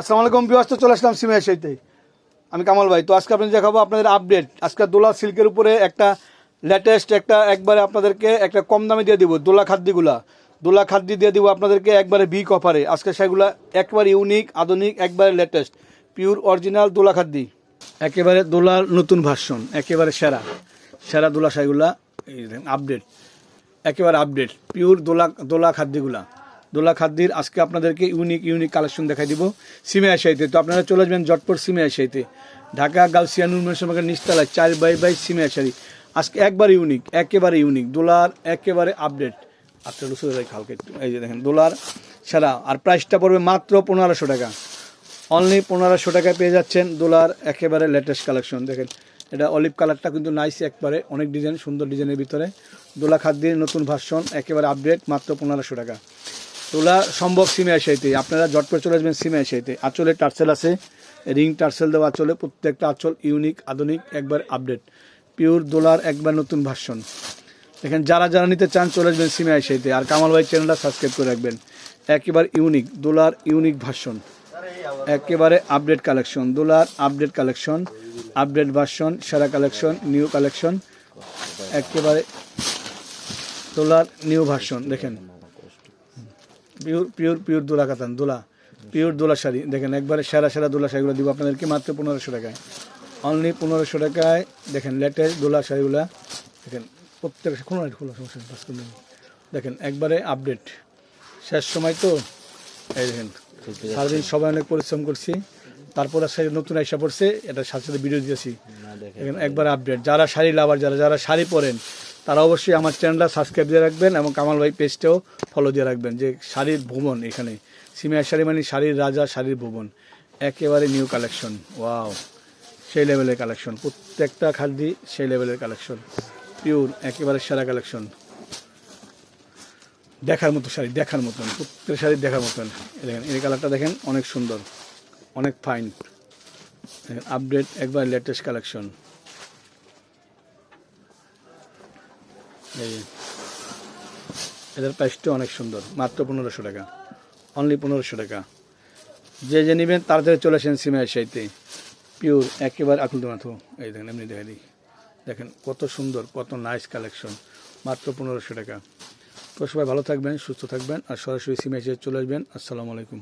আসসালামু আলাইকুম বিয়াস তো চলে আসলাম সিমের সাইতে আমি কামাল ভাই, তো আজকে আপনাদের দেখাবো আপনাদের আপডেট আজকে দোলা সিল্কের উপরে একটা লেটেস্ট একটা একবারে আপনাদেরকে একটা কম দামে দিয়ে দিব, দোলা খাদ্যগুলা। দোলা খাদ্য দিয়ে দিব আপনাদেরকে একবারে বিগ অফারে আজকে সেগুলা একবারে ইউনিক আধুনিক, একবারে লেটেস্ট পিওর অরিজিনাল দোলা খাদ্যি। একেবারে দোলার নতুন ভার্সন একেবারে সেরা। সেরা দোলা এই আপডেট একেবারে আপডেট পিওর দোলা দোলা খাদ্যগুলা। দোলা খাদ্যের আজকে আপনাদেরকে ইউনিক ইউনিক কালেকশন দেখাই দিব। সিমে আশাইতে তো আপনারা চলে আসবেন জটপট সিমে আশাইতে ঢাকা গাউসিয়া নুরমেশনবাগের নিচতলায় চার বাই বাই সিমে আশারি আজকে একবারে ইউনিক একেবারে ইউনিক দোলার একেবারে আপডেট আচ্ছা লুসুর হালকা একটু এই যে দেখেন, দোলার সেরা আর প্রাইসটা পড়বে মাত্র পনেরোশো টাকা। অনলি পনেরোশো টাকায় পেয়ে যাচ্ছেন দোলার একেবারে লেটেস্ট কালেকশন দেখেন, এটা অলিভ কালারটা কিন্তু নাইস একবারে। অনেক ডিজাইন সুন্দর ডিজাইনের ভিতরে। দোলা খাদ্যের নতুন ভার্সন একেবারে আপডেট মাত্র পনেরোশো টাকা। দোলা সম্ভব সিমে আসাইতে আপনারা জটপট চলে আসবেন সিমে আসাইতে আঁচলে টার্সেল আছে, রিং টার্সেল দেওয়া আঁচলে, প্রত্যেকটা আঁচল ইউনিক, আধুনিক, একবার আপডেট। পিওর দোলার একবার নতুন ভার্সন। দেখেন, যারা যারা নিতে চান চলে আসবেন সিমে আসাইতে আর কামাল ভাই চ্যানেলটা সাবস্ক্রাইব করে রাখবেন। একেবারে ইউনিক, দোলার ইউনিক ভার্সন। একেবারে আপডেট কালেকশন, দোলার আপডেট কালেকশন, আপডেট ভার্সন, সেরা কালেকশন, নিউ কালেকশন। একেবারে দোলার নিউ ভার্সন, দেখেন। Pure pure pure Dola katan Dola pure দোলা শাড়ি দেখেন একবারে সেরা সেরা দোলা শাড়িগুলো দিব আপনাদেরকে মাত্র পনেরোশো টাকায়। অনলি পনেরোশো টাকায় দেখেন লেটেস্ট দোলা শাড়িগুলা দেখেন প্রত্যেক কোনো খোলা সমস্যা। দেখেন একবারে আপডেট শেষ সময় তো এই দেখেন সারাদিন সবাই অনেক পরিশ্রম করছি। তারপর আর শাড়ি নতুন আইসা পড়ছে এটা সাথে সাথে ভিডিও দিয়েছি দেখেন। একবার আপডেট যারা শাড়ি লাভার যারা যারা শাড়ি পরেন তারা অবশ্যই আমার চ্যানেলটা সাবস্ক্রাইব দিয়ে রাখবেন এবং কামাল ভাই পেজটাও ফলো দিয়ে রাখবেন যে শাড়ির ভুবন এখানে। সিমিয়া শাড়ি মানে শাড়ির রাজা, শাড়ির ভুবন। একেবারে নিউ কালেকশন ওয়াও সেই লেভেলের কালেকশন প্রত্যেকটা খাদ্যি সেই লেভেলের কালেকশন পিওর একেবারে সেরা কালেকশন দেখার মতো শাড়ি, দেখার মতন। প্রত্যেক শাড়ি দেখার মতন। দেখেন, এই কালারটা দেখেন, অনেক সুন্দর। অনেক ফাইন আপডেট একবার লেটেস্ট কালেকশন এই এদের প্রাইসটা অনেক সুন্দর, মাত্র পনেরোশো টাকা অনলি পনেরোশো টাকা। যে যে নেবেন তাড়াতাড়ি চলে আসেন সিমের সাইতে পিওর একেবারে আকুল মাথো এই দেখেন, এমনি দেখে দেখেন, কত সুন্দর, কত নাইস কালেকশন মাত্র পনেরোশো টাকা। তো সবাই ভালো থাকবেন, সুস্থ থাকবেন, আর সরাসরি সিমে এসে চলে আসবেন। আসসালামু আলাইকুম।